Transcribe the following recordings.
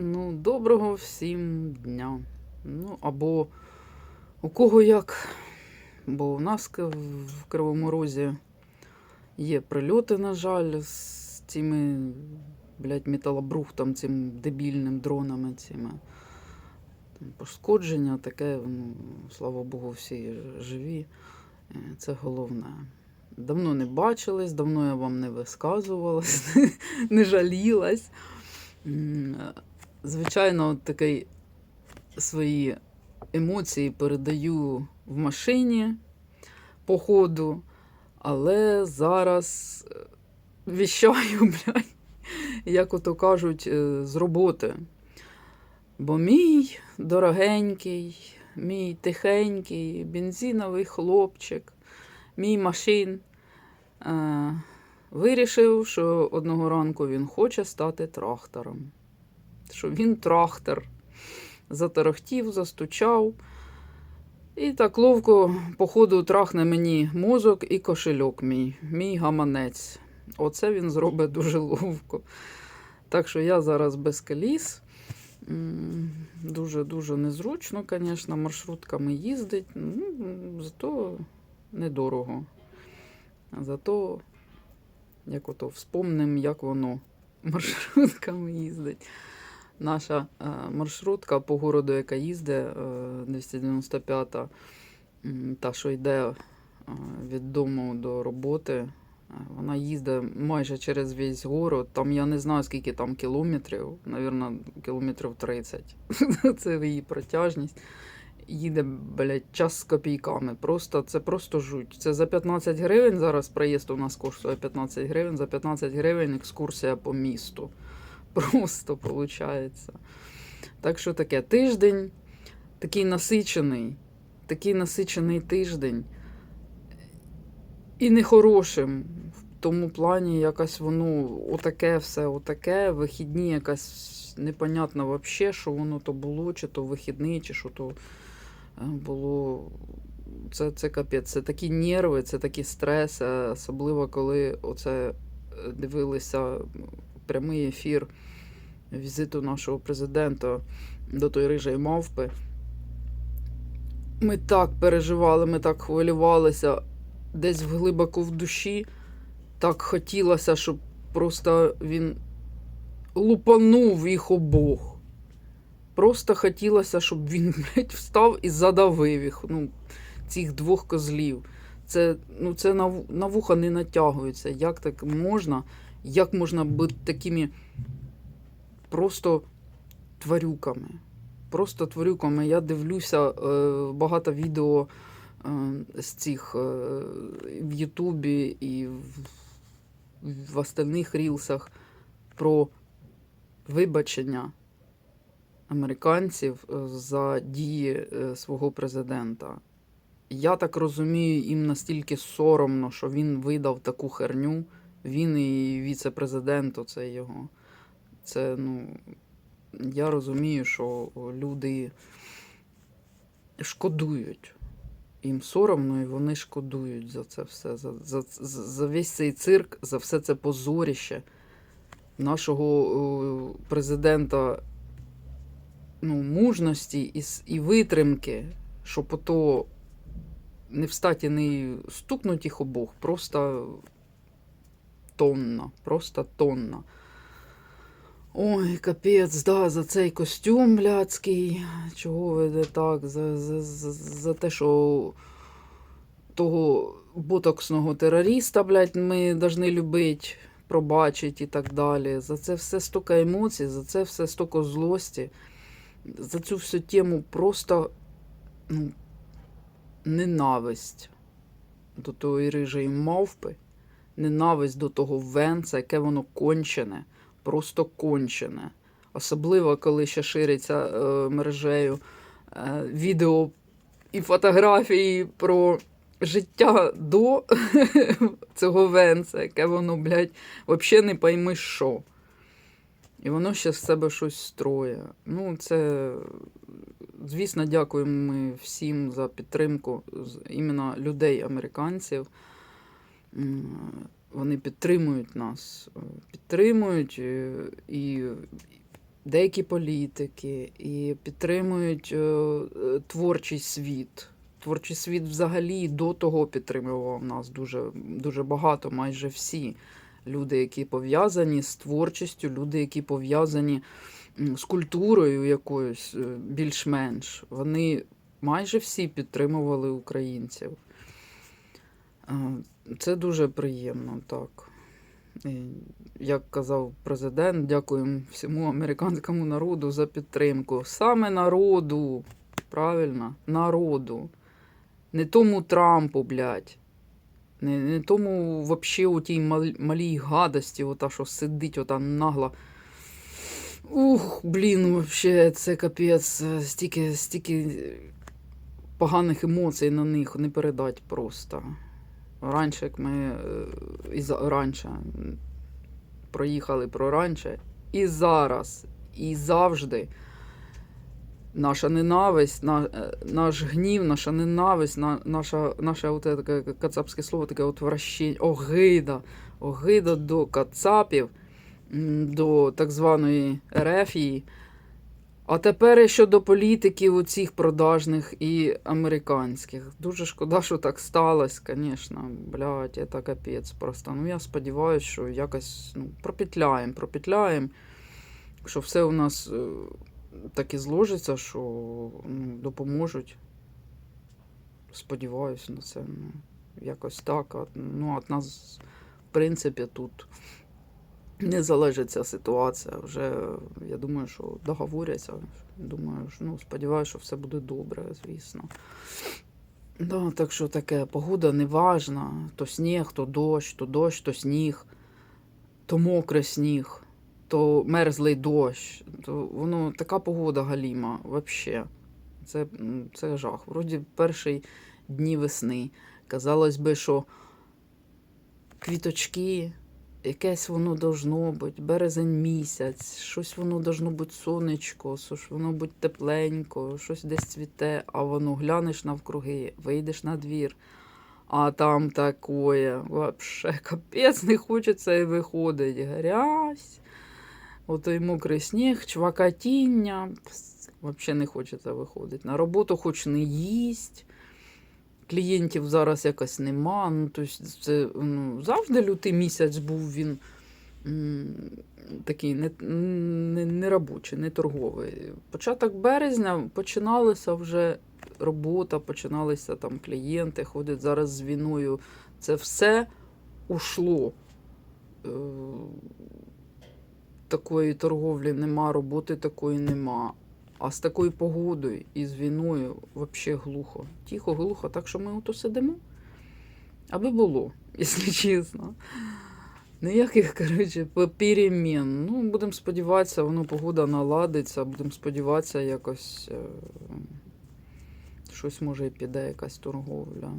Ну, доброго всім дня. Ну, або у кого як. Бо у нас в Кривому Розі є прильоти, на жаль, з цими, блядь, металобрухтом, цим дебільним дронами, цими. Там пошкодження, таке, ну, слава Богу, всі живі. Е, Це головне. Давно не бачились, давно я вам не висказувалась, не жалілась. Звичайно, от свої емоції передаю в машині по ходу, але зараз е, віщаю, блядь, як ото кажуть, е, з роботи. Бо мій дорогенький, мій тихенький, бензиновий хлопчик, мій машин е, вирішив, що одного ранку він хоче стати трактором. Що він трактор. Затарахтів, застучав. І так ловко, походу, трахне мені мозок і кошельок мій, мій гаманець. Оце він зробить дуже ловко. Так що я зараз без коліс. Дуже-дуже незручно, звісно, маршрутками їздить. Ну, зато недорого. Зато, як ото, вспомним, як воно маршрутками їздить. Наша е, маршрутка по городу, яка їздить, е, 295-та, та, що йде е, від дому до роботи, вона їздить майже через весь город. Там я не знаю, скільки там кілометрів, навірно, кілометрів 30. Це її протяжність. Їде, блядь, час з копійками. Просто, це просто жуть. Це за 15 гривень зараз проїзд у нас коштує 15 гривень. За 15 гривень екскурсія по місту. Просто виходить. Так що таке тиждень, такий насичений, такий насичений тиждень. І нехорошим. В тому плані якось воно отаке все, отаке, вихідні якась непонятно вообще, що воно то було, чи то вихідний, чи що то е, було. Це, це капець, це такі нерви, це такі стреси, особливо коли оце е, дивилися прямий ефір візиту нашого президента до той рижої мавпи. Ми так переживали, ми так хвилювалися десь глибоко в душі. Так хотілося, щоб просто він лупанув їх обох. Просто хотілося, щоб він блядь, встав і задавив їх. Ну, цих двох козлів. Це, ну, це на, на вуха не натягується. Як так можна? Як можна бути такими просто тварюками? Просто тварюками. Я дивлюся е, багато відео е, з цих е, в Ютубі і в, в остальних рілсах про вибачення американців за дії свого президента. Я так розумію, їм настільки соромно, що він видав таку херню. Він і віце-президент, оце його. Це, ну, я розумію, що люди шкодують. Їм соромно, і вони шкодують за це все, за, за, за весь цей цирк, за все це позоріще нашого е, президента ну, мужності і, і витримки, щоб ото не встати і не стукнуть їх обох, просто тонна, просто тонна. Ой, капець, да, за цей костюм блядський. Чого ви так? За, за, за, за те, що того ботоксного терориста, блядь, ми повинні любити, пробачити і так далі. За це все стільки емоцій, за це все стільки злості. За цю всю тему просто ну, ненависть до тої рижої мавпи, ненависть до того венца, яке воно кончене, просто кончене. Особливо, коли ще шириться е, мережею е, відео і фотографії про життя до цього венца, яке воно, блядь, взагалі не пойми що. І воно ще з себе щось строє. Ну, це, звісно, дякуємо ми всім за підтримку іменно людей, американців. Вони підтримують нас, е, підтримують е, і деякі політики і підтримують е, творчий світ. Творчий світ взагалі до того підтримував нас дуже, дуже багато, майже всі люди, які пов'язані з творчістю, люди, які пов'язані з культурою якоюсь більш-менш. Вони майже всі підтримували українців. Це дуже приємно, так. Як казав президент, дякуємо всьому американському народу за підтримку. Саме народу, правильно, народу. Не тому Трампу, блядь. Не, не тому вообще у тій мал- малій гадості, ота, що сидить, ота нагла. Ух, блін, вообще, це капець. Стільки, стільки поганих емоцій на них не передать просто. Раніше, як ми е, і за, раніше проїхали про раніше, і зараз, і завжди наша ненависть, на, е, наш гнів, наша ненависть, на, наша, наше от таке кацапське слово, таке отвращення, огида, огида до кацапів, до так званої Ерефії. А тепер щодо політиків у цих продажних і американських. Дуже шкода, що так сталося, звісно. Блядь, це капець просто. Ну я сподіваюся, що якось ну, пропетляємо, пропетляємо. Що все у нас е, так і зложиться, що ну, допоможуть. Сподіваюся на це. Ну, якось так. Ну, от нас, в принципі, тут не залежить ця ситуація. Вже я думаю, що договоряться. Думаю, що, ну, сподіваюся, що все буде добре, звісно. Да, так що таке, погода не важна. То сніг, то дощ, то дощ, то сніг, то мокрий сніг, то мерзлий дощ. То воно така погода галіма, взагалі. Це, це жах. Вроді перші дні весни. Казалось би, що квіточки, якесь воно должно бути, березень місяць, щось воно должно бути сонечко, щось воно бути тепленько, щось десь цвіте, а воно глянеш навкруги, вийдеш на двір, а там такое, вообще капець не хочеться і виходить. Грязь, отой мокрий сніг, чвакатіння. Взагалі не хочеться виходити. На роботу хоч не їсть. Клієнтів зараз якось нема. Ну, тобто це ну, завжди лютий місяць був він м, такий не, не, не робочий, не торговий. Початок березня починалася вже робота, починалися там клієнти, ходять зараз з війною. Це все ушло. Е, Такої торговлі нема, роботи такої нема. А з такою погодою і з війною взагалі глухо. Тихо, глухо, так що ми ото сидимо. Аби було, якщо чесно. Ніяких, коротше, перемін. Ну, будемо сподіватися, воно погода наладиться, будемо сподіватися, якось е, щось може і піде, якась торговля.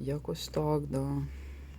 Якось так, да.